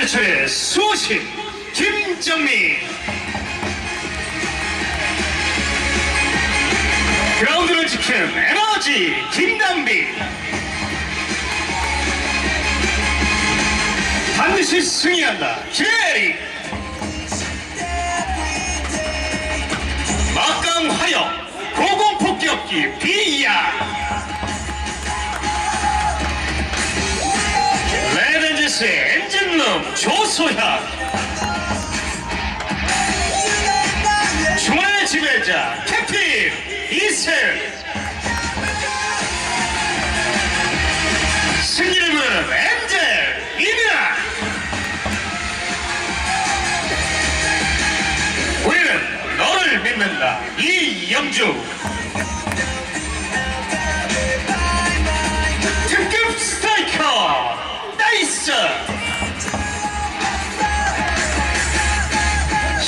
현대철의 수호신 김정민. 그라운드를 지키는 에너지 김남비. 반드시 승리한다 제리. 막강 화역 고공폭격기 비야. 레드지스. 엔 진룸 조소현 중원의 지배자 캡틴 이셀 승리를 엔젤 이민아 우리는 너를 믿는다 이영주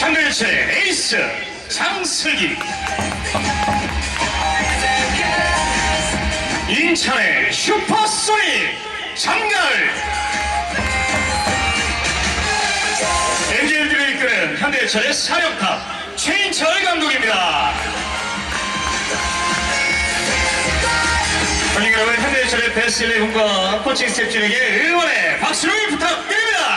현대철의 에이스 장슬기. 인천의 슈퍼소닉 장가을. 엔젤들을 이끄는 현대철의 사령탑 최인철 감독입니다. 관객 여러분 현대철의 베스트 11과 코칭 스태프진에게 응원의 박수를 부탁드립니다